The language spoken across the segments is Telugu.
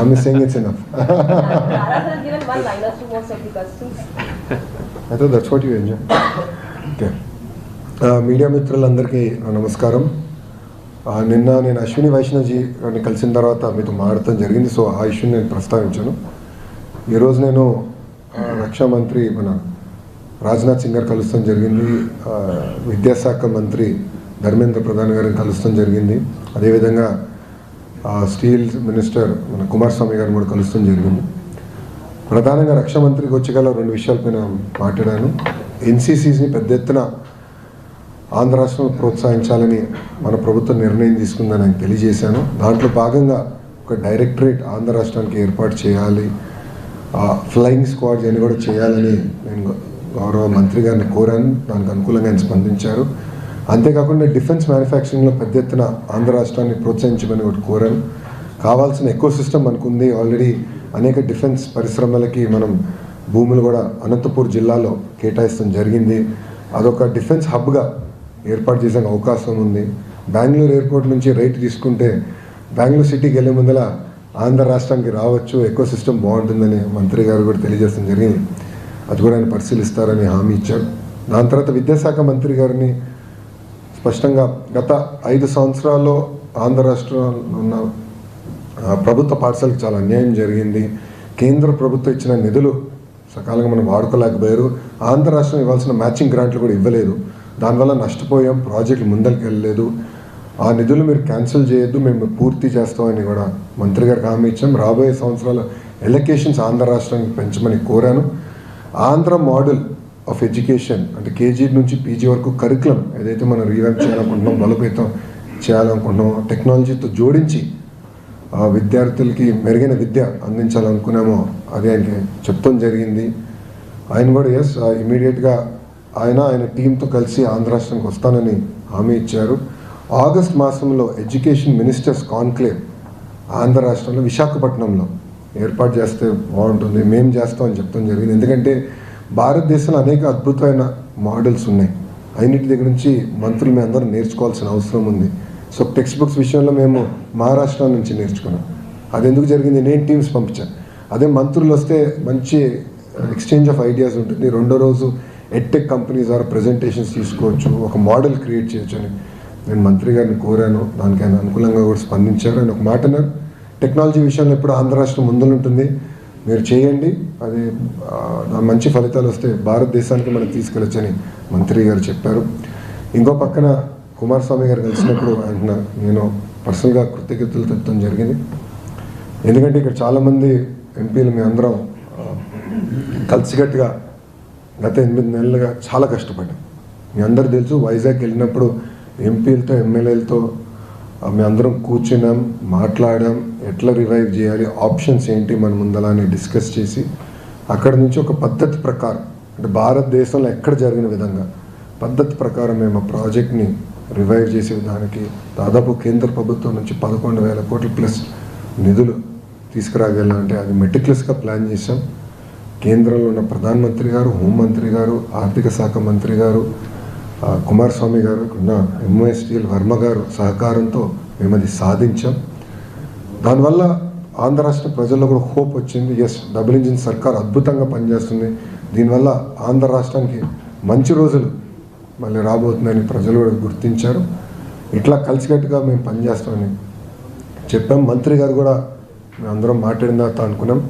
I'm is saying it's enough. Taras given one liners to most of the questions. I thought that's what you enjoy. Okay. Uh, media మిత్రులందరికీ నమస్కారం uh, నిన్న నేను అశ్విని వైష్ణవ్జీని కలిసిన తర్వాత మీతో మాట్లాడటం జరిగింది సో ఆ ఇష్యూని నేను ప్రస్తావించాను ఈరోజు నేను uh, రక్షా మంత్రి మన రాజ్నాథ్ సింగ్ గారు కలుస్తాం జరిగింది విద్యాశాఖ మంత్రి ధర్మేంద్ర ప్రధాన్ గారిని కలుస్తాం జరిగింది అదేవిధంగా స్టీల్ మినిస్టర్ మన కుమారస్వామి గారిని కూడా కలుస్తాం జరిగింది. ప్రధానంగా రక్షా మంత్రికి వచ్చి గల రెండు విషయాలపైన మాట్లాడాను. ఎన్సీసీని పెద్ద ఎత్తున ఆంధ్ర రాష్ట్రం ప్రోత్సహించాలని మన ప్రభుత్వం నిర్ణయం తీసుకుందని ఆయన తెలియజేశాను. దాంట్లో భాగంగా ఒక డైరెక్టరేట్ ఆంధ్ర రాష్ట్రానికి ఏర్పాటు చేయాలి. ఫ్లయింగ్ స్క్వాడ్స్ అని కూడా చేయాలని నేను గౌ- గౌరవ మంత్రి గారిని కోరాను. దానికి అనుకూలంగా ఆయన స్పందించారు. అంతేకాకుండా డిఫెన్స్ మ్యానుఫ్యాక్చరింగ్లో పెద్ద ఎత్తున ఆంధ్ర రాష్ట్రాన్ని ప్రోత్సహించమని ఒకటి కోరాను. కావాల్సిన ఎక్కువ సిస్టమ్ మనకుంది. ఆల్రెడీ అనేక డిఫెన్స్ పరిశ్రమలకి మనం భూములు కూడా అనంతపూర్ జిల్లాలో కేటాయిస్తాం జరిగింది. అదొక డిఫెన్స్ హబ్గా ఏర్పాటు చేసే అవకాశం ఉంది. బెంగళూరు ఎయిర్పోర్ట్ నుంచి రైట్ తీసుకుంటే బెంగళూరు సిటీకి వెళ్ళే ముందల ఆంధ్ర రాష్ట్రానికి రావచ్చు ఎక్కువ సిస్టమ్ బాగుంటుందని మంత్రి గారు కూడా తెలియజేయడం జరిగింది. అది కూడా ఆయన పరిశీలిస్తారని హామీ ఇచ్చారు. దాని తర్వాత విద్యాశాఖ మంత్రి గారిని స్పష్టంగా గత ఐదు సంవత్సరాల్లో ఆంధ్ర రాష్ట్రంలో ఉన్న ప్రభుత్వ పాఠశాలకు చాలా అన్యాయం జరిగింది. కేంద్ర ప్రభుత్వం ఇచ్చిన నిధులు సకాలంగా మనం వాడుకోలేకపోయారు. ఆంధ్ర రాష్ట్రం ఇవ్వాల్సిన మ్యాచింగ్ గ్రాంట్లు కూడా ఇవ్వలేదు. దానివల్ల నష్టపోయాం. ప్రాజెక్టులు ముందరికి వెళ్ళలేదు. ఆ నిధులు మీరు క్యాన్సిల్ చేయొద్దు. మేము పూర్తి చేస్తామని కూడా మంత్రి గారికి హామీ ఇచ్చాం. రాబోయే సంవత్సరాల ఎలకేషన్స్ ఆంధ్ర రాష్ట్రానికి పెంచమని కోరాను. ఆంధ్ర మోడల్ ఆఫ్ ఎడ్యుకేషన్ అంటే కేజీ నుంచి పీజీ వరకు కరికులం ఏదైతే మనం రీవ్యాంప్ చేయాలనుకుంటున్నాం బలోపేతం చేయాలనుకుంటున్నాం టెక్నాలజీతో జోడించి ఆ విద్యార్థులకి మెరుగైన విద్య అందించాలనుకున్నామో అది ఆయనకి చెప్పడం జరిగింది. ఆయన కూడా ఎస్ ఇమీడియట్గా ఆయన ఆయన టీంతో కలిసి ఆంధ్ర రాష్ట్రానికి వస్తానని హామీ ఇచ్చారు. ఆగస్ట్ మాసంలో ఎడ్యుకేషన్ మినిస్టర్స్ కాన్క్లేవ్ ఆంధ్ర రాష్ట్రంలో విశాఖపట్నంలో ఏర్పాటు చేస్తే బాగుంటుంది మేము చేస్తామని చెప్తాం జరిగింది. ఎందుకంటే భారతదేశంలో అనేక అద్భుతమైన మోడల్స్ ఉన్నాయి. అన్నిటి దగ్గర నుంచి మంత్రులు మేము అందరం నేర్చుకోవాల్సిన అవసరం ఉంది. సో టెక్స్ట్ బుక్స్ విషయంలో మేము మహారాష్ట్ర నుంచి నేర్చుకున్నాం. అది ఎందుకు జరిగింది? నేను టీమ్స్ పంపించాను అదే మంత్రులు వస్తే మంచి ఎక్స్చేంజ్ ఆఫ్ ఐడియాస్ ఉంటుంది. రెండో రోజు ఎడ్టెక్ కంపెనీస్ ద్వారా ప్రజెంటేషన్స్ తీసుకోవచ్చు ఒక మోడల్ క్రియేట్ చేయొచ్చు అని నేను మంత్రి గారిని కోరాను. దానికి ఆయన అనుకూలంగా కూడా స్పందించారు అని ఒక మాట టెక్నాలజీ విషయంలో ఎప్పుడు ఆంధ్ర రాష్ట్రం ముందుంటుంది. మీరు చేయండి. అది మంచి ఫలితాలు వస్తే భారతదేశానికి మనం తీసుకెళ్ళొచ్చని మంత్రి గారు చెప్పారు. ఇంకో పక్కన కుమారస్వామి గారు కలిసినప్పుడు ఆయన నేను పర్సనల్గా కృతజ్ఞతలు తెప్పడం జరిగింది. ఎందుకంటే ఇక్కడ చాలామంది ఎంపీలు మీ అందరం కలిసికట్టుగా గత ఎనిమిది నెలలుగా చాలా కష్టపడ్డాం. మీ అందరు తెలుసు వైజాగ్ వెళ్ళినప్పుడు ఎంపీలతో ఎమ్మెల్యేలతో మేము అందరం కూర్చున్నాం మాట్లాడాం ఎట్లా రివైవ్ చేయాలి ఆప్షన్స్ ఏంటి మన ముందలానే డిస్కస్ చేసి అక్కడ నుంచి ఒక పద్ధతి ప్రకారం అంటే భారతదేశంలో ఎక్కడ జరిగిన విధంగా పద్ధతి ప్రకారం మేము ఆ ప్రాజెక్ట్ని రివైవ్ చేసే విధానికి దాదాపు కేంద్ర ప్రభుత్వం నుంచి పదకొండు వేల కోట్ల ప్లస్ నిధులు తీసుకురాగలంటే అది మెటిక్యులస్గా ప్లాన్ చేసాం కేంద్రంలో ఉన్న ప్రధానమంత్రి గారు హోంమంత్రి గారు ఆర్థిక శాఖ మంత్రి గారు కుమారస్వామి గారు ఉన్న ఎంఓఎస్టీఎల్ వర్మ గారు సహకారంతో మేము అది సాధించాం. దానివల్ల ఆంధ్ర రాష్ట్ర ప్రజల్లో కూడా హోప్ వచ్చింది. ఎస్ డబుల్ ఇంజిన్ సర్కార్ అద్భుతంగా పనిచేస్తుంది. దీనివల్ల ఆంధ్ర రాష్ట్రానికి మంచి రోజులు మళ్ళీ రాబోతుందని ప్రజలు కూడా గుర్తించారు. ఇట్లా కలిసికట్టుగా మేము పనిచేస్తామని చెప్పాం. మంత్రి గారు కూడా మేము అందరం మాట్లాడిన తర్వాత అనుకున్నాం.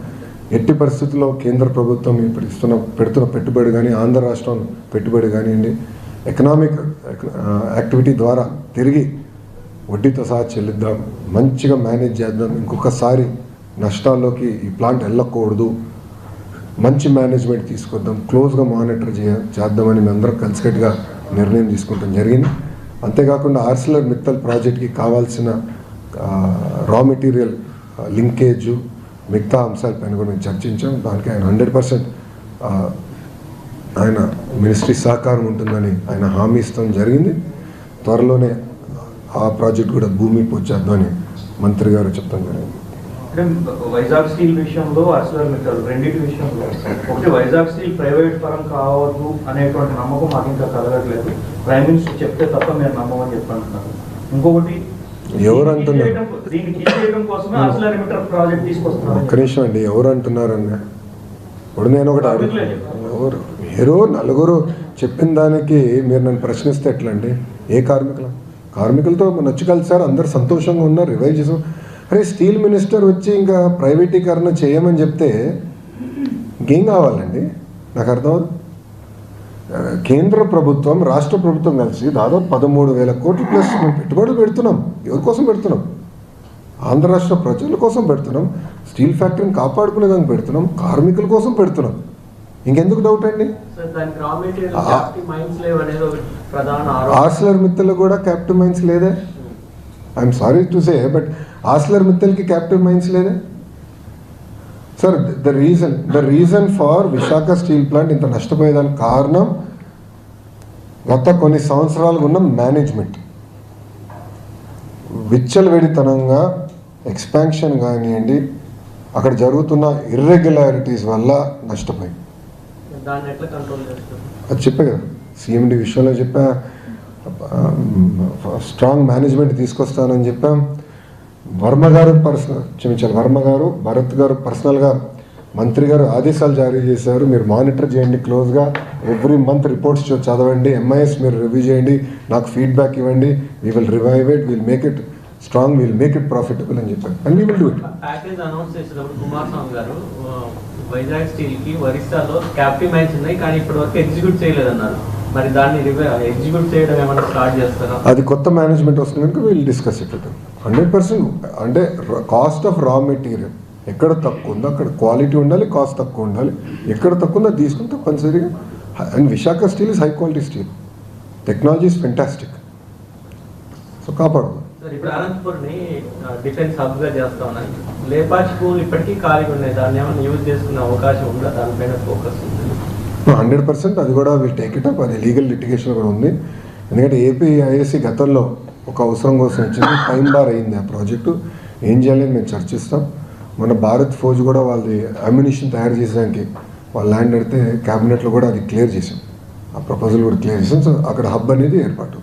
ఎట్టి పరిస్థితుల్లో కేంద్ర ప్రభుత్వం ఇప్పుడు ఇస్తున్న పెడుతున్న పెట్టుబడి కానీ ఆంధ్ర రాష్ట్రం పెట్టుబడి కానివ్వండి ఎకనామిక్ యాక్టివిటీ uh, ద్వారా తిరిగి వడ్డీతో సహా చెల్లిద్దాం. మంచిగా మేనేజ్ చేద్దాం. ఇంకొకసారి నష్టాల్లోకి ఈ ప్లాంట్ వెళ్ళకూడదు. మంచి మేనేజ్మెంట్ తీసుకొద్దాం. క్లోజ్గా మానిటర్ చేయ చేద్దామని మేమందరం కలిసికట్టుగా నిర్ణయం తీసుకుంటాం. జరిగింది. అంతేకాకుండా ఆర్సిలర్ మిత్తల్ ప్రాజెక్ట్కి కావాల్సిన రా మెటీరియల్ లింకేజ్ మిగతా అంశాలపైన కూడా మేము చర్చించాం. దానికి ఆయన హండ్రెడ్ పర్సెంట్ ఆయన మినిస్ట్రీ సహకారం ఉంటుందని ఆయన హామీ ఇస్తాం జరిగింది. త్వరలోనే ఆ ప్రాజెక్ట్ కూడా భూమి పూజ చేద్దామని మంత్రి గారు చెప్తాం జరిగింది. వైజాగ్ స్టీల్ విషయంలో అసలు రెండింటి విషయంలో ఒకటి వైజాగ్ స్టీల్ ప్రైవేట్ పరం కావద్దు అనేటువంటి నమ్మకం మాకు ఇంకా కలగట్లేదు. ప్రైమ్ మినిస్టర్ చెప్తే తప్ప మేము నమ్మమని చెప్పంటున్నారు ఇంకొకటి ఎవరు అంటున్నారు? ఒక్క నిమిషం అండి ఎవరు అంటున్నారండి ఇప్పుడు నేను ఒకటి ఎవరు? మీరు నలుగురు చెప్పిన దానికి మీరు నన్ను ప్రశ్నిస్తే ఎట్లా అండి ఏ కార్మికులు? కార్మికులతో నచ్చి కలిసారు అందరు సంతోషంగా ఉన్నారు రివైవ్ చేసాం అరే స్టీల్ మినిస్టర్ వచ్చి ఇంకా ప్రైవేటీకరణ చేయమని చెప్తే ఇంకేం కావాలండి? నాకు అర్థం కేంద్ర ప్రభుత్వం రాష్ట్ర ప్రభుత్వం కలిసి దాదాపు పదమూడు వేల కోట్లు ప్లస్ మేము పెట్టుబడులు పెడుతున్నాం. ఎవరి కోసం పెడుతున్నాం? ఆంధ్ర రాష్ట్ర ప్రజల కోసం పెడుతున్నాం. స్టీల్ ఫ్యాక్టరీని కాపాడుకునేదానికి పెడుతున్నాం. కార్మికుల కోసం పెడుతున్నాం. ఇంకెందుకు డౌట్ అండి? ఆస్లర్ మిత్తల్ కూడా క్యాప్టివ్ మైన్స్ లేదే? I'm sorry to say but Arcelor మిత్తల్కి captive mines లేదే? Sir the reason the reason for Visakha steel plant ఇంత నష్టపోయేదానికి కారణం గత కొన్ని సంవత్సరాలుగా ఉన్న మేనేజ్మెంట్ విచ్చలవిడితనంగా ఎక్స్పాన్షన్ కానివ్వండి అక్కడ జరుగుతున్న ఇర్రెగ్యులారిటీస్ వల్ల నష్టపోయింది దాన్ని ఎట్లా కంట్రోల్ చేస్తారు అది చెప్పా కదా. సిఎండి విషయంలో చెప్పా. స్ట్రాంగ్ మేనేజ్మెంట్ తీసుకొస్తానని చెప్పాం. వర్మ గారు పర్సనల్ క్షమించాలి వర్మ గారు భరత్ గారు పర్సనల్గా మంత్రి గారు ఆదేశాలు జారీ చేశారు. మీరు మానిటర్ చేయండి క్లోజ్గా ఎవ్రీ మంత్ రిపోర్ట్స్ చదవండి. ఎంఐఎస్ మీరు రివ్యూ చేయండి. నాకు ఫీడ్బ్యాక్ ఇవ్వండి. We will revive it will make it strong will make it profitable అని చెప్పారు. And we will do it package announce చేసేటప్పుడు కుమారస్వామి గారు ఆ, వైజాగ్ స్టీల్కి ఒరిస్సాలో క్యాప్టివ్ మైన్స్ ఉన్నాయి కానీ ఇప్పటి వరకు ఎగ్జిక్యూట్ చేయలేదన్నారు. మరి దాన్ని ఎగ్జిక్యూట్ చేయడం ఏమైనా స్టార్ట్ చేస్తారా? అది కొత్త మేనేజ్మెంట్ వస్తుంది కనుక వీళ్ళు డిస్కస్ ఇట్ హండ్రెడ్ పర్సెంట్ అంటే కాస్ట్ ఆఫ్ రా మెటీరియల్ ఎక్కడ తక్కువ ఉందో అక్కడ క్వాలిటీ ఉండాలి కాస్ట్ తక్కువ ఉండాలి. ఎక్కడ తక్కువ ఉందో తీసుకుని తప్పనిసరిగా and Visakha steel is high quality steel technology is fantastic so కాపాడు సార్ ఇప్పుడు అనంతపూర్ని డిఫెన్స్ హబ్గా చేస్తా ఉన్నాను లేపాచి స్కూల్ ఇప్పటికీ ఖాళీగా ఉన్నాయి. దాన్ని ఏమైనా యూజ్ చేసుకునే అవకాశం ఉందా? దానిపైన ఫోకస్ ఉంది? హండ్రెడ్ పర్సెంట్ అది కూడా వీళ్ళు టేక్ ఇట్ అప్ అది లీగల్ లిటిగేషన్ కూడా ఉంది. ఎందుకంటే ఏపీ ఐఏసీ గతంలో ఒక అవసరం కోసం వచ్చింది. టైం బార్ అయింది ఆ ప్రాజెక్టు ఏం చేయాలని మేము చర్చిస్తాం. మన భారత్ ఫౌజ్ కూడా వాళ్ళది అమ్యునిషన్ తయారు చేసడానికి వాళ్ళ ల్యాండ్ అడితే క్యాబినెట్లో కూడా అది క్లియర్ చేసాం ఆ ప్రపోజల్ కూడా క్లియర్ చేసాం సో అక్కడ హబ్ అనేది ఏర్పాటు.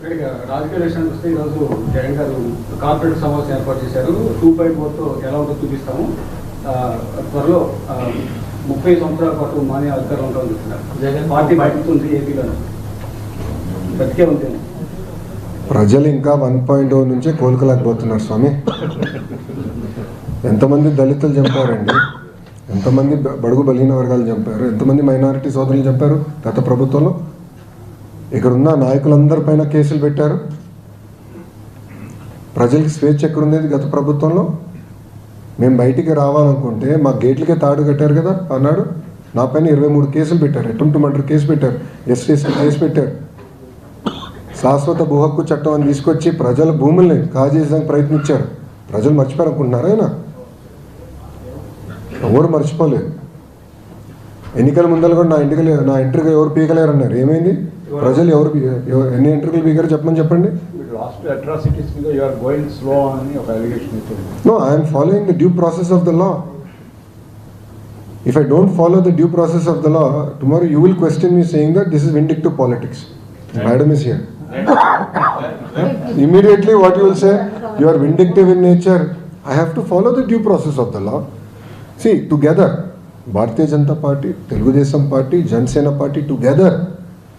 రాజకీయ విషయానికి వస్తే ఈరోజు జగన్ గారు కార్పొరేట్ సమావేశం ఏర్పాటు చేశారు. టూ పాయింట్ ఫోర్తో ఎలా ఉంటుందో చూపిస్తాము. త్వరలో ముప్పై సంవత్సరాల పాటు మానే అధికారం ఉంటుందని చెప్తున్నారు. జగన్ పార్టీ బతుకుతుంది ఏపీలో బతికే ఉంది. ప్రజలు ఇంకా వన్ పాయింట్ ఓ నుంచే కోలుకోలేకపోతున్నారు స్వామి. ఎంతమంది దళితులు చంపారండి? ఎంతమంది బడుగు బలహీన వర్గాలు చంపారు? ఎంతమంది మైనారిటీ సోదరులు చంపారు గత ప్రభుత్వంలో? ఇక్కడున్న నాయకులందరి పైన కేసులు పెట్టారు. ప్రజలకి స్వేచ్ఛ ఎక్కడుండేది గత ప్రభుత్వంలో? మేము బయటికి రావాలనుకుంటే మా గేట్లకే తాడు కట్టారు కదా అన్నాడు. నా పైన ఇరవై మూడు కేసులు పెట్టారు. అటెంప్ట్ మర్డర్ కేసు పెట్టారు. ఎస్టీఎస్టీ కేసు పెట్టారు. శాశ్వత భూ హక్కు చట్టం అని తీసుకొచ్చి ప్రజల భూముల్ని కాజేయడానికి ప్రయత్నించారు. ప్రజలు మర్చిపోయారు ఆయన? ఎవరు మర్చిపోలేదు. ఎన్నికల ముందర కూడా నా ఇంటికి నా ఇంటర్కి ఎవరు పీకలేరు అన్నారు ఏమైంది? ప్రజలు ఎవరు ఎన్ని ఎంట్రీలు పీకారు చెప్పమని చెప్పండి లాస్ట్ అట్రాసిటీస్ మీద యు ఆర్ గోయింగ్ స్లో అని ఒక అలిగేషన్ ఇచ్చింది No, I am following the due process of the law. If I don't follow the due process of the law, tomorrow you will question me saying that this is vindictive politics. Madam is here. Immediately, what you will say, you are vindictive in nature. I have to follow the due process of the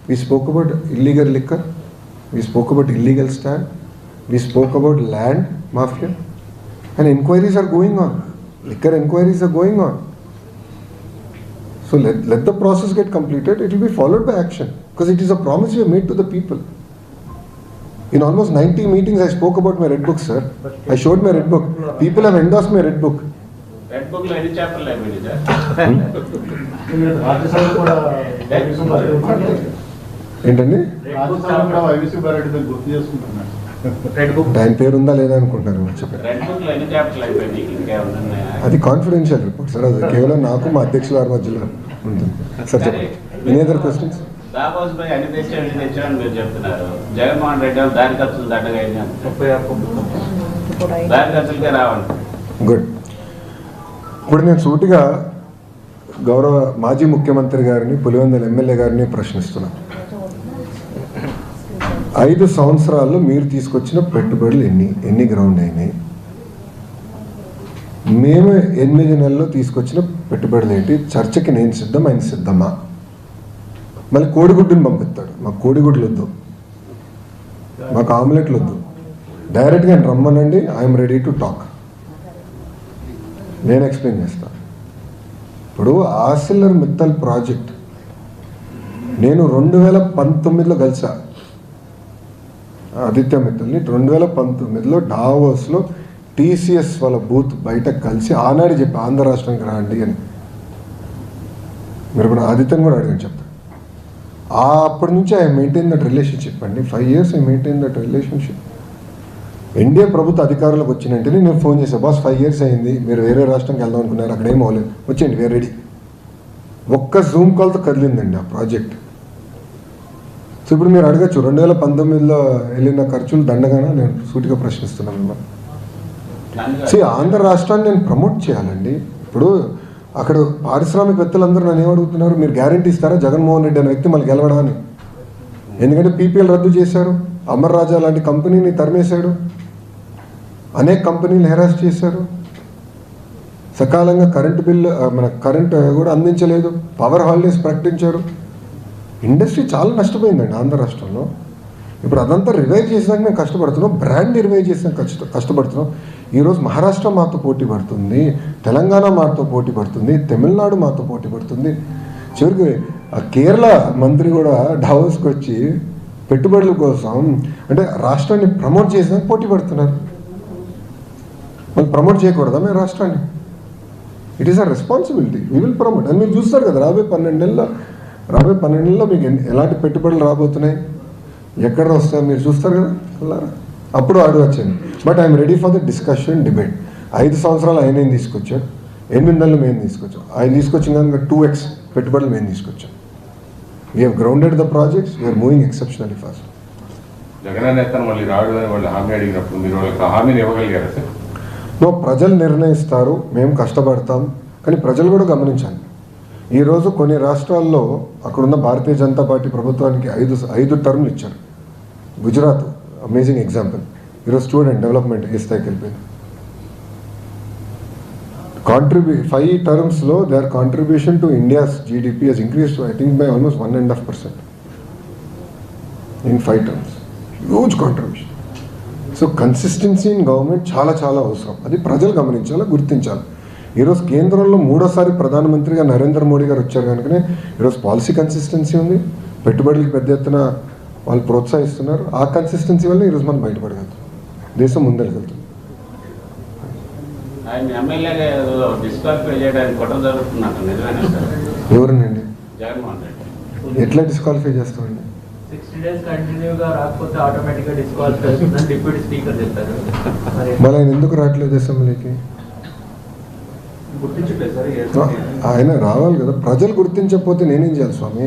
We spoke about illegal liquor. We spoke about illegal stand. We spoke about land mafia. And inquiries are going on. Liquor inquiries are going on. So let, let the process get completed. It will be followed by action because it is a promise we have made to the people. In almost 90 meetings, I spoke about my red book, sir. I showed my red book. People have endorsed my red book. Red book ಐದು chapter ಲ್ಯಾಂಗ್ವೇಜ್ ಇದೆ ఏంటండి? ఆయన పేరు ఉందా లేదా ఉన్నాయా? అది కాన్ఫిడెన్షియల్ రిపోర్ట్ సార్ అది కేవలం నాకు మా అధ్యక్షుల వారి మధ్యలో ఉంటుంది. సార్. చెప్పండి. ఎనీ అదర్ క్వశ్చన్స్ దాబాస్ పై అన్ని తెచ్చాడు ఇన్ని తెచ్చాడని మీరు చెప్తున్నారు. జగన్మోహన్ రెడ్డి ఏమో దారి ఖర్చులు దండగా అయింది అంటున్నారు. ముప్పై ఆరు పంపుతాం దారి ఖర్చులకే రావండి. గుడ్ ఇప్పుడు నేను సూటిగా గౌరవ మాజీ ముఖ్యమంత్రి గారిని పులివెందుల ఎమ్మెల్యే గారిని ప్రశ్నిస్తున్నాను ఐదు సంవత్సరాల్లో మీరు తీసుకొచ్చిన పెట్టుబడులు ఎన్ని? ఎన్ని గ్రౌండ్ అయినాయి? మేము ఎనిమిది నెలల్లో తీసుకొచ్చిన పెట్టుబడులు ఏంటి? చర్చకి నేను సిద్ధం ఆయన సిద్ధమా? మళ్ళీ కోడిగుడ్డుని పంపిస్తాడు. మాకు కోడిగుడ్లు వద్దు. మాకు ఆమ్లెట్లు వద్దు. డైరెక్ట్గా ఆయన రమ్మనండి. ఐఎమ్ రెడీ టు టాక్ నేను ఎక్స్ప్లెయిన్ చేస్తాను ఇప్పుడు ఆసిల్లర్ మిత్తల్ ప్రాజెక్ట్. నేను రెండు వేల పంతొమ్మిదిలో కలిసా. ఆదిత్య మిత్తల్ని రెండు వేల పంతొమ్మిదిలో డావోస్లో టీసీఎస్ వాళ్ళ బూత్ బయట కలిసి ఆనాడు చెప్పి ఆంధ్ర రాష్ట్రానికి రాండి అని. మీరు కూడా ఆదిత్యని కూడా అడిగాను చెప్తాను ఆ అప్పటి నుంచి ఐ మెయింటైన్ దట్ రిలేషన్షిప్ అండి. Five years I maintain that relationship. NDA ప్రభుత్వ అధికారులకు వచ్చిన నేను ఫోన్ చేశాను బాస్ ఫైవ్ ఇయర్స్ అయింది మీరు వేరే రాష్ట్రంకి వెళ్దాం అనుకున్నారు? అక్కడ ఏం అవ్వలేదు. వచ్చేయండి వేరే రెడీ ఒక్క జూమ్ కాల్తో కదిలిందండి ఆ ప్రాజెక్ట్. సో ఇప్పుడు మీరు అడగచ్చు రెండు వేల పంతొమ్మిదిలో వెళ్ళిన ఖర్చులు దండగానే? నేను సూటిగా ప్రశ్నిస్తున్నాను మిమ్మల్ని. సి ఆంధ్ర రాష్ట్రాన్ని నేను ప్రమోట్ చేయాలండి. ఇప్పుడు అక్కడ పారిశ్రామికవేత్తలందరూ నన్ను ఏమడుగుతున్నారు మీరు గ్యారంటీ ఇస్తారా జగన్మోహన్ రెడ్డి అనే వ్యక్తి మళ్ళీ గెలవడానికి ఎందుకంటే పీపీఎల్ రద్దు చేశారు అమర్ రాజా లాంటి కంపెనీని తరిమేశాడు అనేక కంపెనీలు హెరాస్ చేశారు. సకాలంగా కరెంటు బిల్లు మన కరెంట్ కూడా అందించలేదు. పవర్ హాలిడేస్ ప్రకటించారు. ఇండస్ట్రీ చాలా నష్టపోయిందండి ఆంధ్ర రాష్ట్రంలో. ఇప్పుడు అదంతా రివైవ్ చేసినాక మేము కష్టపడుతున్నాం బ్రాండ్ రివైవ్ చేసినాక కష్ట కష్టపడుతున్నాం. ఈరోజు మహారాష్ట్ర మాతో పోటీ పడుతుంది తెలంగాణ మాతో పోటీ పడుతుంది తమిళనాడు మాతో పోటీ పడుతుంది. చివరికి ఆ కేరళ మంత్రి కూడా డావోస్కి వచ్చి పెట్టుబడుల కోసం అంటే రాష్ట్రాన్ని ప్రమోట్ చేసినాక పోటీ పడుతున్నారు. మనం ప్రమోట్ చేయకూడదా మేము రాష్ట్రాన్ని? It is a responsibility we will promote అని మీరు చూస్తారు కదా రాబోయే పన్నెండు నెలల్లో రాబోయే పన్నెండు నెలల్లో మీకు ఎలాంటి పెట్టుబడులు రాబోతున్నాయి? ఎక్కడ వస్తాయో? మీరు చూస్తారు కదా. అప్పుడు అడగచ్చండి but I'm ready for the discussion debate ఐదు సంవత్సరాలు ఆయన ఏం తీసుకొచ్చాడు? ఎనిమిది నెలలు మేము తీసుకొచ్చాం. ఆయన తీసుకొచ్చిన కనుక టూ ఎక్స్ పెట్టుబడులు మేము తీసుకొచ్చాం. We have grounded the projects we're moving exceptionally fast Jagan ప్రజలు నిర్ణయిస్తారు. మేము కష్టపడతాం. కానీ ప్రజలు కూడా గమనించాలి. ఈరోజు కొన్ని రాష్ట్రాల్లో అక్కడున్న భారతీయ జనతా పార్టీ ప్రభుత్వానికి ఐదు ఐదు టర్మ్లు ఇచ్చారు. గుజరాత్ అమేజింగ్ ఎగ్జాంపుల్ ఈరోజు స్టూడెంట్ డెవలప్మెంట్ ఏ స్థాయికి వెళ్ళిపోయింది. కాంట్రిబ్యూ five టర్మ్స్లో their contribution to India's GDP he's increase I think by almost one and half percent in five terms huge contribution so consistency in government చాలా చాలా అవసరం. అది ప్రజలు గమనించాలి? గుర్తించాలి? ఈరోజు కేంద్రంలో మూడోసారి ప్రధానమంత్రిగా నరేంద్ర మోడీ గారు వచ్చారు కనుకనే ఈరోజు పాలసీ కన్సిస్టెన్సీ ఉంది. పెట్టుబడులకు పెద్ద ఎత్తున వాళ్ళు ప్రోత్సహిస్తున్నారు. ఆ కన్సిస్టెన్సీ వల్ల ఈరోజు మనం బయటపడగలుగుతాం. దేశం ముందరికెళ్తుంది ఎవరినండి? ఎట్లా డిస్క్వాలిఫై చేస్తామండి? మళ్ళీ ఆయన ఎందుకు రావట్లేదు అసెంబ్లీకి గుర్తించట్లేదు సార్ ఈ ఆ, ఎస్ఐని. ఆయన రావాలి కదా. ప్రజలు గుర్తించకపోతే నేనేం చేయాలి స్వామి?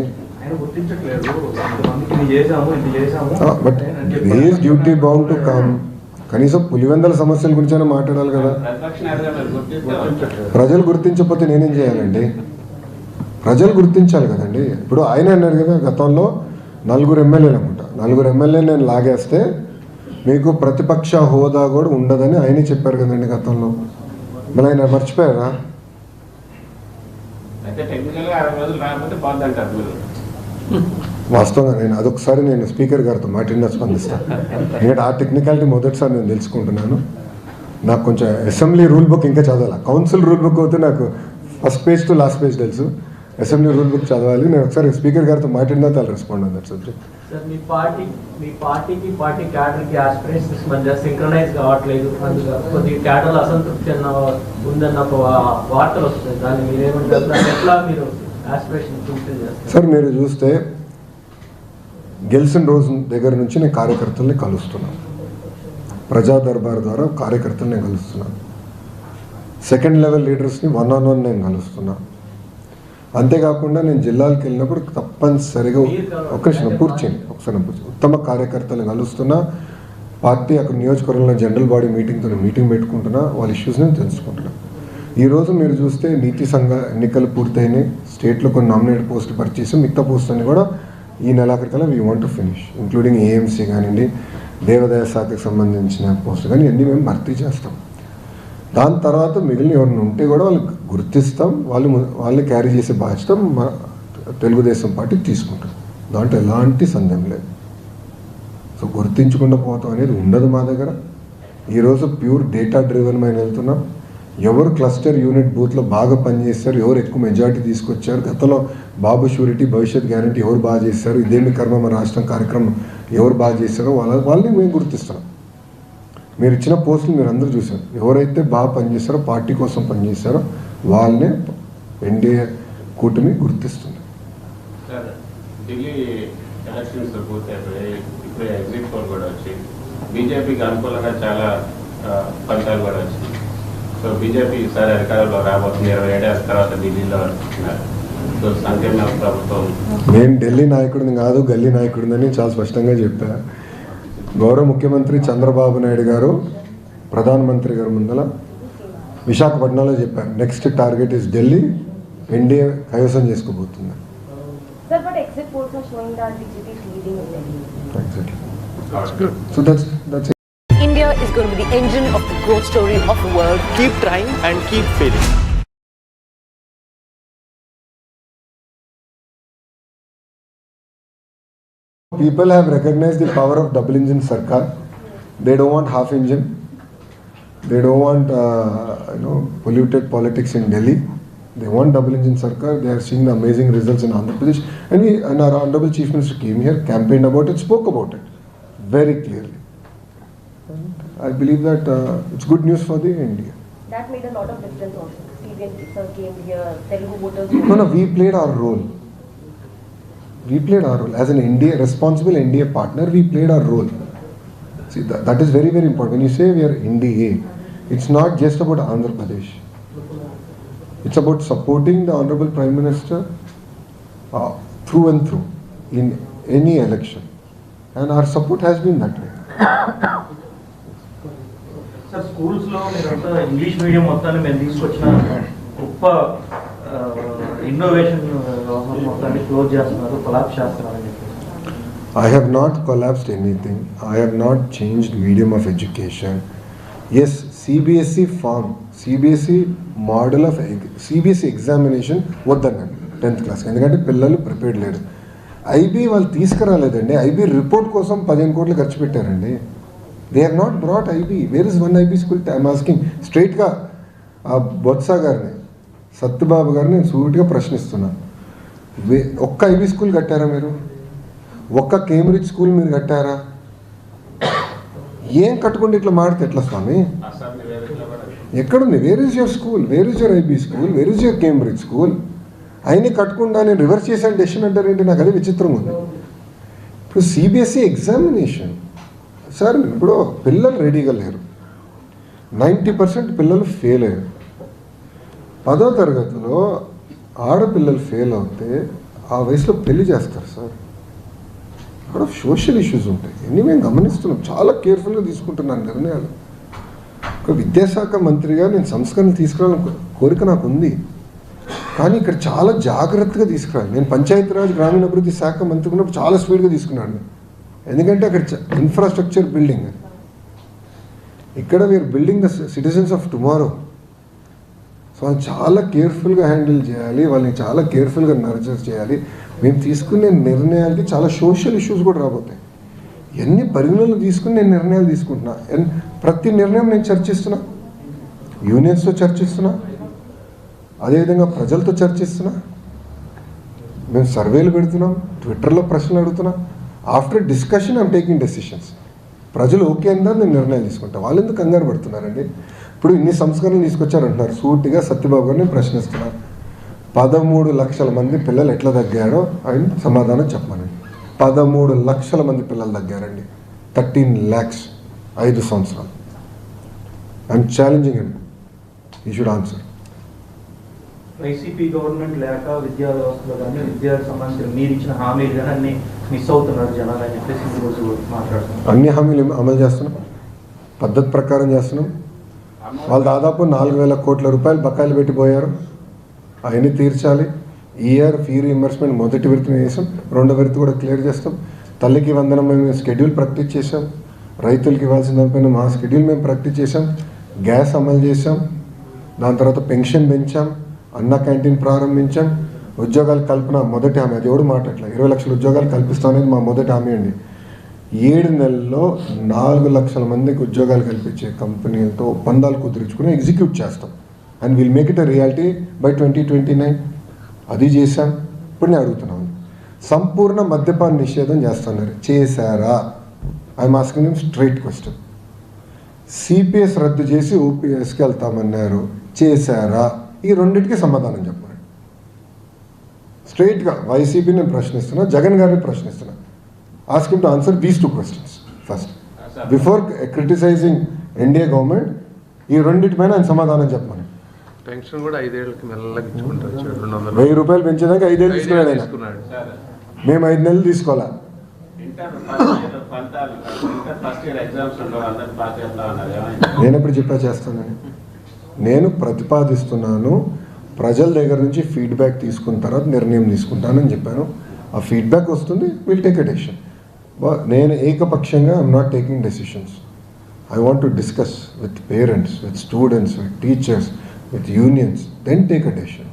But is duty bound to come కనీసం పులివెందల సమస్యల గురించి మాట్లాడాలి కదా. ప్రజలు గుర్తించకపోతే నేనేం చేయాలండి? ప్రజలు గుర్తించాలి కదండి. ఇప్పుడు ఆయన అన్నారు కదా గతంలో నలుగురు ఎమ్మెల్యేలు అనుకుంటా నలుగురు ఎమ్మెల్యే నేను లాగేస్తే మీకు ప్రతిపక్ష హోదా కూడా ఉండదని ఆయనే చెప్పారు కదండి గతంలో. మళ్ళీ ఆయన మర్చిపోయారా? వాస్తవంగా నేను అదొకసారి నేను స్పీకర్ గారితో మాట్లాడిన స్పందిస్తాను ఎందుకంటే ఆ టెక్నికాలిటీ మొదటిసారి నేను తెలుసుకుంటున్నాను. నాకు కొంచెం అసెంబ్లీ రూల్ బుక్ ఇంకా చదవాలి. కౌన్సిల్ రూల్ బుక్ అయితే నాకు first page to last page తెలుసు. అసెంబ్లీ రూల్ బుక్ చదవాలి. నేను ఒకసారి స్పీకర్ గారితో మాట్లాడినా వాళ్ళు రెస్పాండ్ సబ్జెక్ట్ సార్ మీ పార్టీ మీ పార్టీకి పార్టీ క్యాడర్కి ఆస్పిరేషన్స్ మధ్య సింక్రనైజ్ కావట్లేదు. అందులో అసంతృప్తి అన్న ఉందన్న ఒక వా- వార్తలు వస్తున్నాయి. దాన్ని మీరేమంటారు? దాన్ని ఎట్లా మీరు ఆస్పిరేషన్ ఫుల్ఫిల్ చేస్తారు? సార్ మీరు చూస్తే గెలిచిన రోజు దగ్గర నుంచి నేను కార్యకర్తల్ని కలుస్తున్నాను. ప్రజా దర్బార్ ద్వారా కార్యకర్తల్ని నేను కలుస్తున్నాను. సెకండ్ లెవెల్ లీడర్స్ని వన్ ఆన్ వన్ నేను కలుస్తున్నాను. అంతేకాకుండా నేను జిల్లాలకు వెళ్ళినప్పుడు తప్పనిసరిగా పూర్తి చేయండి. ఒకసారి. ఉత్తమ కార్యకర్తలను కలుస్తున్నా పార్టీ అక్కడ నియోజకవర్గంలో జనరల్ బాడీ మీటింగ్తో మీటింగ్ పెట్టుకుంటున్నా వాళ్ళ ఇష్యూస్ని తెలుసుకుంటున్నా. ఈరోజు మీరు చూస్తే నీతి సంఘ ఎన్నికలు పూర్తయినాయి. స్టేట్లో కొన్ని నామినేటెడ్ పోస్టులు పరిచేసి మిగతా పోస్టులని కూడా ఈ నెలాఖరికల్లా we want to finish including AMC కానివ్వండి దేవాదాయ శాఖకు సంబంధించిన పోస్టులు కానీ ఇవన్నీ మేము భర్తీ చేస్తాం. దాని తర్వాత మిగిలిన ఎవరిని ఉంటే కూడా వాళ్ళకి గుర్తిస్తాం వాళ్ళు ము- వాళ్ళని క్యారీ చేసే బాధ్యత మన తెలుగుదేశం పార్టీ తీసుకుంటాం దాంట్లో ఎలాంటి సందేహం లేదు. సో గుర్తించకుండా పోతాం అనేది ఉండదు మా దగ్గర. ఈరోజు ప్యూర్ డేటా డ్రివెన్ మైన వెళ్తున్నాం. ఎవరు క్లస్టర్ యూనిట్ బూత్లో బాగా పనిచేస్తారు ఎవరు ఎక్కువ మెజారిటీ తీసుకొచ్చారు గతంలో బాబు షూరిటీ భవిష్యత్ గ్యారంటీ ఎవరు బాగా చేస్తారు ఇదేమి కర్మ మన రాష్ట్రం కార్యక్రమం ఎవరు బాగా చేస్తారో వాళ్ళ వాళ్ళని మేము గుర్తిస్తున్నాం మీరు ఇచ్చిన పోస్టులు మీరు అందరూ చూశారు. ఎవరైతే బాగా పనిచేస్తారో పార్టీ కోసం పనిచేస్తారో వాళ్ళనే ఎన్డీఏ కూటమి గుర్తిస్తుంది. ఢిల్లీ ఎలక్షన్స్ పూర్తయిపోయి ఇప్పుడు ఎగ్జిట్ పోల్ కూడా వచ్చి బీజేపీకి అనుకూలంగా చాలా ఫలితాలు కూడా వచ్చినాయి. సో బీజేపీ ఈసారి అధికారంలో రాబోతుంది ఇరవై ఏడేళ్ళ తర్వాత ఢిల్లీలో అంటున్నారు సో సంకీర్ణ ప్రభుత్వం. నేను ఢిల్లీ నాయకుడిని కాదు గల్లీ నాయకుడిని చాలా స్పష్టంగా చెప్పా. గౌరవ ముఖ్యమంత్రి చంద్రబాబు నాయుడు గారు ప్రధానమంత్రి గారి ముందల విశాఖపట్నంలో చెప్పారు next target is Delhi NDA కైవసం చేసుకోబోతుంది Sir, but exit polls are showing that BJP is leading in Delhi. So that's that's India is going to be the engine of the growth story of the world. keep trying and keep failing. People have recognized the power of double engine Sarkar. They don't want half engine. They don't want uh, you know polluted politics in Delhi. They want double engine Sarkar. They are seeing the amazing results in Andhra Pradesh. And we and our honorable chief minister came here, campaigned about it, spoke about it very clearly. And I believe that uh, it's good news for the India. That made a lot of difference also. Sir came here, Telugu voters. No, no, we played our role. We played our role. As an India, responsible NDA partner, we played our role. See, that, that is very, very important. When you say we are NDA, it's not just about Andhra Pradesh. It's about supporting the Honorable Prime Minister uh, through and through in any election. And our support has been that way. Sir స్కూల్స్లో మీరంతా ఇంగ్లీష్ మీడియం మొత్తాన్ని మేము తీసుకొచ్చిన గొప్ప ఇన్నోవేషన్ మొత్తాన్ని క్లోజ్ చేస్తున్నారు కొలాప్స్ చేస్తున్నారు అని చెప్పేసి I have not collapsed anything. I have not changed medium of education. Yes, CBSE form form, model of of examination CBSE వద్దన్నాను టెన్త్ క్లాస్ ఎందుకంటే పిల్లలు ప్రిపేర్డ్ లేరు. ఐబీ వాళ్ళు తీసుకురాలేదండి. ఐబీ రిపోర్ట్ కోసం పదిహేను కోట్లు ఖర్చు పెట్టారండి. They are not brought IB where is one IB school I'm asking స్ట్రైట్గా ఆ బొత్స గారిని సత్యబాబు గారిని నేను సూటిగా ప్రశ్నిస్తున్నాను వే ఒక్క ఐబీ స్కూల్ కట్టారా మీరు? ఒక్క కేంబ్రిడ్జ్ స్కూల్ మీరు కట్టారా? ఏం కట్టుకుంటే ఇట్లా మాడితే ఎట్లా స్వామి? ఎక్కడుంది? Where is your school where is your IB school where is your Cambridge school అయినా కట్టకుండా నేను రివర్స్ చేశాను డెసిషన్ అంటారు ఏంటి? నాకు అదే విచిత్రంగా ఉంది. ఇప్పుడు సిబిఎస్ఈ ఎగ్జామినేషన్ సార్ ఇప్పుడు పిల్లలు రెడీగా లేరు. నైంటీ పర్సెంట్ పిల్లలు ఫెయిల్ అయ్యారు. పదో తరగతిలో ఆడపిల్లలు ఫెయిల్ అవుతే ఆ వయసులో పెళ్ళి చేస్తారు సార్. అక్కడ సోషల్ ఇష్యూస్ ఉంటాయి. ఇవన్నీ మేము గమనిస్తున్నాం చాలా కేర్ఫుల్గా తీసుకుంటున్నాను నిర్ణయాలు. ఒక విద్యాశాఖ మంత్రిగా నేను సంస్కరణ తీసుకురావాలని కోరిక నాకు ఉంది కానీ ఇక్కడ చాలా జాగ్రత్తగా తీసుకురాలి నేను పంచాయతీరాజ్ గ్రామీణాభివృద్ధి శాఖ మంత్రి ఉన్నప్పుడు చాలా స్పీడ్గా తీసుకున్నాను. ఎందుకంటే అక్కడ ఇన్ఫ్రాస్ట్రక్చర్ బిల్డింగ్. ఇక్కడ we're building the citizens of tomorrow. So అది చాలా కేర్ఫుల్గా హ్యాండిల్ చేయాలి వాళ్ళని చాలా కేర్ఫుల్గా నర్చర్ చేయాలి. మేము తీసుకునే నిర్ణయాలకి చాలా సోషల్ ఇష్యూస్ కూడా రాబోతాయి. ఎన్ని పరిగణనలు తీసుకుని నేను నిర్ణయాలు తీసుకుంటున్నా? ఎన్- ప్రతి నిర్ణయం నేను చర్చిస్తున్నా. యూనియన్స్తో చర్చిస్తున్నా. అదేవిధంగా ప్రజలతో చర్చిస్తున్నా. మేము సర్వేలు పెడుతున్నాం ట్విట్టర్లో ప్రశ్నలు అడుగుతున్నాం. After discussion I'm taking decisions. ప్రజలు ఓకే అందా నేను నిర్ణయాలు తీసుకుంటాను వాళ్ళు ఎందుకు కంగారు పడుతున్నారండి? ఇప్పుడు ఇన్ని సంస్కరణలు తీసుకొచ్చారు అంటున్నారు సూటిగా సత్యబాబు గారిని ప్రశ్నిస్తున్నారు. పదమూడు లక్షల మంది పిల్లలు ఎట్లా తగ్గారో ఆయన సమాధానం చెప్పమనండి. పదమూడు లక్షల మంది పిల్లలు తగ్గారండి. థర్టీన్ ల్యాక్స్ ఐదు సంవత్సరాలు. ఐఎమ్ ఛాలెంజింగ్ అండి ఈ షుడ్ ఆన్సర్ వైసీపీ గవర్నమెంట్ లేక విద్యా వ్యవస్థలో కానీ విద్యకు సంబంధించిన మీరు ఇచ్చిన హామీలు కానీ అన్ని మిస్ అవుతున్నారు జనాలు అని చెప్పేసి ఈ రోజు మాట్లాడుతున్నారు అన్ని హామీలు అమలు చేస్తున్నాం? పద్ధతి ప్రకారం చేస్తున్నాం? వాళ్ళు దాదాపు నాలుగు వేల కోట్ల రూపాయలు బకాయిలు పెట్టిపోయారు. అవన్నీ తీర్చాలి. ఇయర్ ఫీ రీఎంబర్స్మెంట్ మొదటి విడత చేసాం. రెండో విడత కూడా క్లియర్ చేస్తాం. తల్లికి వందనం మేము షెడ్యూల్ ప్రాక్టీస్ చేసాం రైతులకి ఇవ్వాల్సిన దానిపైన మా షెడ్యూల్ మేము ప్రాక్టీస్ చేసాం గ్యాస్ అమలు చేసాం దాని తర్వాత పెన్షన్ పెంచాం. అన్న క్యాంటీన్ ప్రారంభించాం. ఉద్యోగాల కల్పన మొదటి హామీ అది ఎవడు మాట్లాడలే ఇరవై లక్షల ఉద్యోగాలు కల్పిస్తామనేది మా మొదటి హామీ అండి. ఏడు నెలల్లో నాలుగు లక్షల మందికి ఉద్యోగాలు కల్పించే కంపెనీలతో ఒప్పందాలు కుదుర్చుకుని ఎగ్జిక్యూట్ చేస్తాం. And will make it a reality by twenty twenty nine అది చేశాం. ఇప్పుడు నేను అడుగుతున్నాను సంపూర్ణ మద్యపాన నిషేధం చేస్తున్నారు. చేశారా? I'm asking straight question CPS రద్దు చేసి ఓపీఎస్కి వెళ్తామన్నారు. చేశారా? ఈ రెండింటికి సమాధానం చెప్పండి. స్ట్రైట్గా వైసీపీ నేను ప్రశ్నిస్తున్నా జగన్ గారిని ప్రశ్నిస్తున్నా. Asking to answer these two questions first before criticizing NDA government ఈ రెండింటిపైన ఆయన సమాధానం చెప్పమని. పెన్షన్ కూడా ఐదేళ్ళకి మెల్లగా ఇచ్చుకుంటారు వెయ్యి రూపాయలు పెంచేదాకా ఐదేళ్ళు తీసుకున్నాడు ఆయన. మేము ఐదు నెలలు తీసుకోవాలా? నేను ఎప్పుడు చెప్పా చేస్తానని? నేను ప్రతిపాదిస్తున్నాను ప్రజల దగ్గర నుంచి ఫీడ్బ్యాక్ తీసుకున్న తర్వాత నిర్ణయం తీసుకుంటానని చెప్పాను. ఆ ఫీడ్బ్యాక్ వస్తుంది విల్ టేక్ ఎ డెసిషన్ నేను ఏకపక్షంగా I'm not taking decisions I want to discuss with parents with students with teachers with unions then take a decision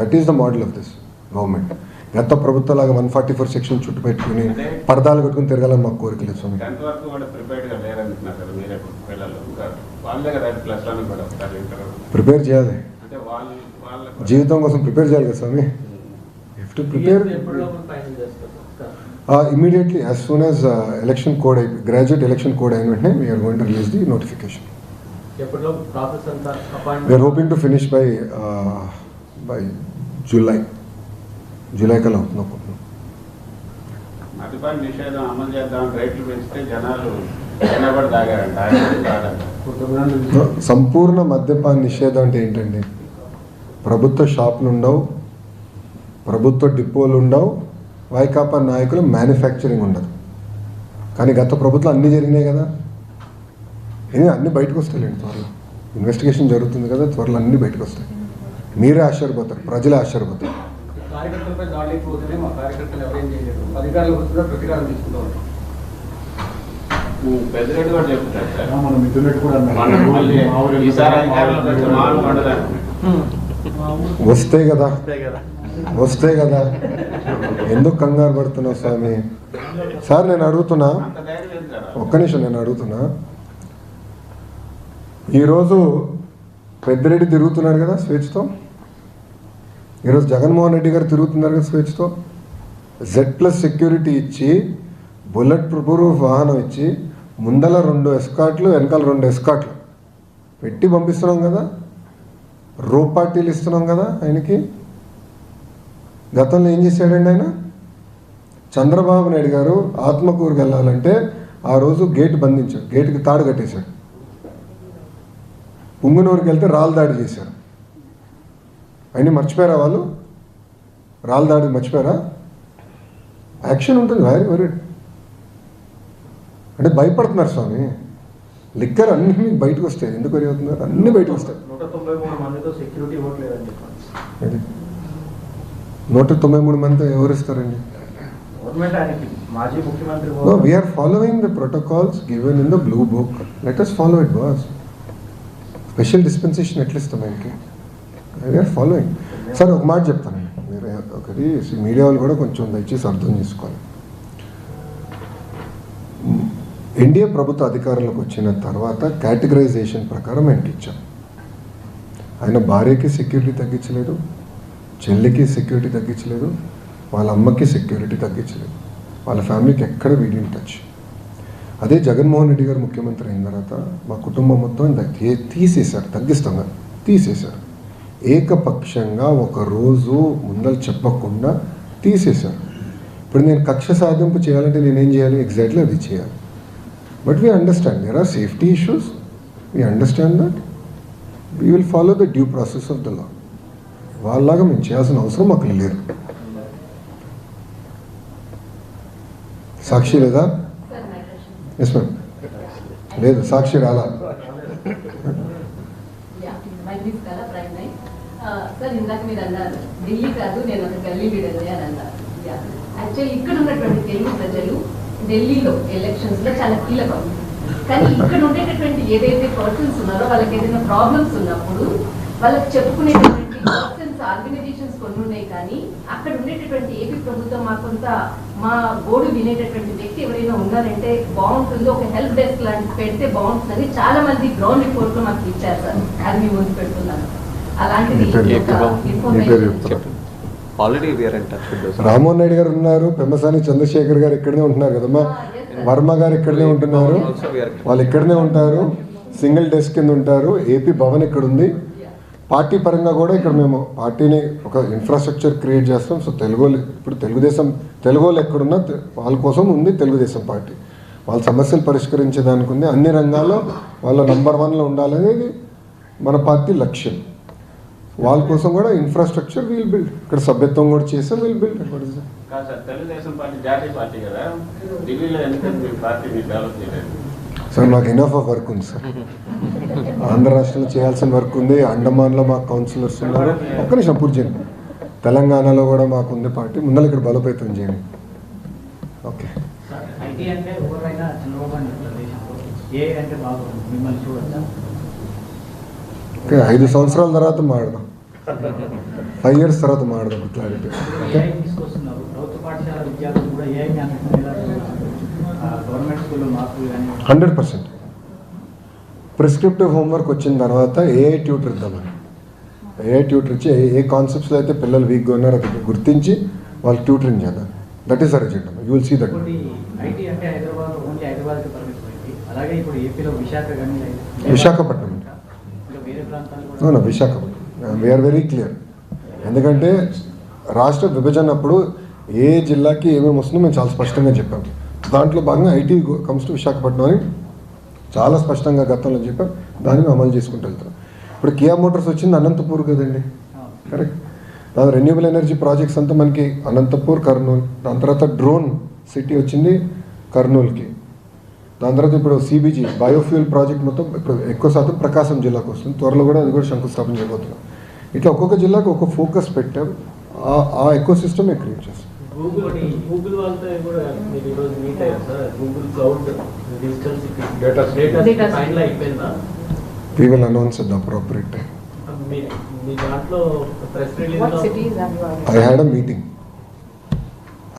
that is the model of this government గత ప్రభుత్వంలాగా వన్ ఫార్టీ ఫోర్ సెక్షన్ చుట్టు పెట్టుకుని పరదాలు కట్టుకుని తిరగాలని మాకు కోరిక లేదు స్వామి. ప్రిపేర్ చేయాలి. జీవితం కోసం ప్రిపేర్ చేయాలి కదా స్వామి. To prepare immediately as soon as election code అయిపోయి గ్రాడ్యుయేట్ ఎలక్షన్ కోడ్ అయిన వెంటనే we're going to release the notification we're hoping to finish by by July July కల్లా అవుతుంది అనుకుంటున్నాం మద్యపాన నిషేధం అమలు చేద్దాం రేట్లు పెంచితే జనాలు సంపూర్ణ మద్యపాన నిషేధం అంటే ఏంటండి? ప్రభుత్వ షాపులు ఉండవు ప్రభుత్వ డిపోలు ఉండవు వైకాపా నాయకులు మ్యానుఫ్యాక్చరింగ్ ఉండదు. కానీ గత ప్రభుత్వం అన్నీ జరిగినాయి కదా. ఇది అన్నీ బయటకు వస్తాయండి త్వరలో. ఇన్వెస్టిగేషన్ జరుగుతుంది కదా త్వరలో అన్నీ బయటకు వస్తాయి. మీరే ఆశ్చర్యపోతారు ప్రజలే ఆశ్చర్యపోతారు. పెద్దరెడ్డి కూడా సార్. మన కూడా ఈసారి అధికారంలోకి మామూలు ఉండదు వస్తే కదా. కదా వస్తే కదా. ఎందుకు కంగారు పడుతున్నావు స్వామి? సార్ నేను అడుగుతున్నా. ఒక్క నిమిషం నేను అడుగుతున్నా. ఈరోజు పెద్దిరెడ్డి తిరుగుతున్నాడు కదా స్వేచ్ఛతో? ఈరోజు జగన్మోహన్ రెడ్డి గారు తిరుగుతున్నారు కదా స్వేచ్ఛతో? జెడ్ ప్లస్ సెక్యూరిటీ ఇచ్చి బుల్లెట్ ప్రూఫ్ వాహనం ఇచ్చి ముందల రెండు ఎస్కాట్లు వెనకాల రెండు ఎస్కాట్లు పెట్టి పంపిస్తున్నాం కదా. రూపాటీలు ఇస్తున్నాం కదా ఆయనకి. గతంలో ఏం చేశాడండి ఆయన? చంద్రబాబు నాయుడు గారు ఆత్మకూరుకి వెళ్ళాలంటే ఆ రోజు గేట్ బంధించాడు గేటుకి తాడు కట్టేశాడు. పుంగునూరుకి వెళ్తే రాళ్ళ దాడి చేశారు. అవన్నీ మర్చిపోయారా వాళ్ళు? రాళ్ళ దాడి మర్చిపోయారా? యాక్షన్ ఉంటుంది వెరీ వెరీ అంటే భయపడుతున్నారు స్వామి. లిక్కర్ అన్ని మీకు బయటకు వస్తాయి ఎందుకు వరి అవుతున్నారు అన్ని బయటకు వస్తాయి. నూట తొంభై మూడు మంది ఎవరు ఇస్తారండి? No, we are following the protocols given in the blue book. Let us follow it, boss. Special dispensation ఎట్లా ఇస్తాం ఆయనకి వీఆర్ ఫాలోయింగ్ సార్ ఒక మాట చెప్తానండి మీరు ఒకటి మీడియా వాళ్ళు కూడా కొంచెం దయచేసి అర్థం చేసుకోవాలి. ఎన్డీఏ ప్రభుత్వ అధికారంలోకి వచ్చిన తర్వాత కేటగరైజేషన్ ప్రకారం ఆయనకి ఇచ్చాం ఆయన భార్యకి సెక్యూరిటీ తగ్గించలేదు. చెల్లికి సెక్యూరిటీ తగ్గించలేదు వాళ్ళ అమ్మకి సెక్యూరిటీ తగ్గించలేదు వాళ్ళ ఫ్యామిలీకి ఎక్కడ వీడియో టచ్ అదే జగన్మోహన్ రెడ్డి గారు ముఖ్యమంత్రి అయిన తర్వాత మా కుటుంబం మొత్తం తీసేశారు తగ్గిస్తాం తీసేశారు. ఏకపక్షంగా ఒక రోజు ముందర చెప్పకుండా తీసేశారు. ఇప్పుడు నేను కక్ష సాధింపు చేయాలంటే నేనేం చేయాలి? ఎగ్జాక్ట్లీ అది చేయాలి. But we understand there are safety issues we understand that we will follow the due process of the law వాళ్ళలాగా మేము చేయాల్సిన అవసరం మాకు లేదు. సాక్షి లేదా? ఎస్ మ్యామ్ లేదు సాక్షి రాలా. Yeah, my name is Kala sir uh, ఇందాక మీరు అన్నారు ఢిల్లీ కాదు నేను ఒక గల్లీ లీడర్ని అని అన్నారు. యాక్చువల్లీ ఇక్కడ ఉన్నటువంటి తెలుగు ప్రజలు ఢిల్లీలో ఎలక్షన్స్లో చాలా కీలకం. కానీ ఇక్కడ ఉండేటటువంటి ఏదైతే పర్సన్స్ ఉన్నారో వాళ్ళకి ఏదైనా ప్రాబ్లమ్స్ ఉన్నప్పుడు వాళ్ళకి చెప్పుకునేటటువంటి పర్సన్స్ ఆర్గనైజేషన్స్ కొన్ని ఉన్నాయి కానీ అక్కడ ఉండేటటువంటి ఏపీ ప్రభుత్వం మా కొంత మా గోడు వినేటటువంటి వ్యక్తి ఎవరైనా ఉన్నారంటే బాగుంటుంది ఒక హెల్ప్ డెస్క్ లాంటిది పెడితే బాగుంటుందని చాలా మంది గ్రౌండ్ రిపోర్ట్లో మాకు ఇచ్చారు సార్. అది మీ ముందు పెడుతున్నాను అలాంటిది. రామ్మోహన్ నాయుడు గారు ఉన్నారు పెమ్మసాని చంద్రశేఖర్ గారు ఇక్కడనే ఉంటున్నారు కదమ్మా? వర్మ గారు ఇక్కడనే ఉంటున్నారు. వాళ్ళు ఇక్కడనే ఉంటారు. సింగిల్ డెస్క్ కింద ఉంటారు. ఏపీ భవన్ ఇక్కడ ఉంది పార్టీ పరంగా కూడా ఇక్కడ మేము పార్టీని ఒక ఇన్ఫ్రాస్ట్రక్చర్ క్రియేట్ చేస్తాం సో తెలుగు వాళ్ళు- ఇప్పుడు తెలుగుదేశం తెలుగు వాళ్ళు ఎక్కడున్నా వాళ్ళ కోసం ఉంది తెలుగుదేశం పార్టీ. వాళ్ళ సమస్యలు పరిష్కరించేదానికి ఉంది. అన్ని రంగాల్లో వాళ్ళ నంబర్ వన్లో ఉండాలనేది మన పార్టీ లక్ష్యం. వాళ్ళ కోసం కూడా ఇన్ఫ్రాస్ట్రక్చర్ వీల్ బిల్డ్ ఇక్కడ సభ్యత్వం కూడా చేసాం వీల్ బిల్డ్ సార్ మాకు ఇనఫ్ ఆఫ్ వర్క్ ఉంది సార్. ఆంధ్ర రాష్ట్రంలో చేయాల్సిన వర్క్ ఉంది. అండమాన్లో మాకు కౌన్సిలర్స్ ఉన్నారు. ఒక్క నిమిషం పూర్తి చేయండి. తెలంగాణలో కూడా మాకు ఉంది పార్టీ. ముందర ఇక్కడ బలోపేతం చేయండి. ఓకే. ఓకే ఐదు సంవత్సరాల తర్వాత మాడదాం. ఫైవ్ ఇయర్స్ తర్వాత మాడదాం clarity okay hundred percent prescriptive homework వచ్చిన తర్వాత ఏఐ ట్యూటర్ ఇద్దామని? ఏఐ ట్యూటర్ ఇచ్చి ఏ ఏ కాన్సెప్ట్స్లో అయితే పిల్లలు వీక్గా ఉన్నారో అది గుర్తించి వాళ్ళకి ట్యూటరింగ్ చేద్దాం. That is our agenda you will see that Visakhapatnam. Visakhapatnam. We're very clear ఎందుకంటే రాష్ట్ర విభజన అప్పుడు ఏ జిల్లాకి ఏమేమి వస్తుందో మేము చాలా స్పష్టంగా చెప్పాం. దాంట్లో భాగంగా ఐటీ కమ్స్ టు విశాఖపట్నం అని చాలా స్పష్టంగా గతంలో చెప్పాం. దానిని అమలు చేసుకుంటూ వెళ్తాం. ఇప్పుడు కియా మోటార్స్ వచ్చింది అనంతపూర్ కదండి. కరెక్ట్ దాని రెన్యూబుల్ ఎనర్జీ ప్రాజెక్ట్స్ అంతా మనకి అనంతపూర్ కర్నూలు. దాని తర్వాత డ్రోన్ సిటీ వచ్చింది కర్నూలుకి. దాని తర్వాత ఇప్పుడు సిబిజీ బయోఫ్యూల్ ప్రాజెక్ట్ మొత్తం ఇప్పుడు ఎక్కువ శాతం ప్రకాశం జిల్లాకు వస్తుంది. త్వరలో కూడా అది కూడా శంకుస్థాపన చేయబోతున్నాం. ఇట్లా ఒక్కొక్క జిల్లాకు ఒక ఫోకస్ పెట్టాం. ఆ- ఆ ఎకో సిస్టమ్ క్రియేట్ చేస్తాం గూగుల్ గూగుల్ వాళ్ళతో కూడా మీరు ఈరోజు మీట్ అయ్యారు sir. Google cloud digital data final అయిపోయిందా? We will announce the appropriate time మీ మీ దాంట్లో press What release cities have you I had a meeting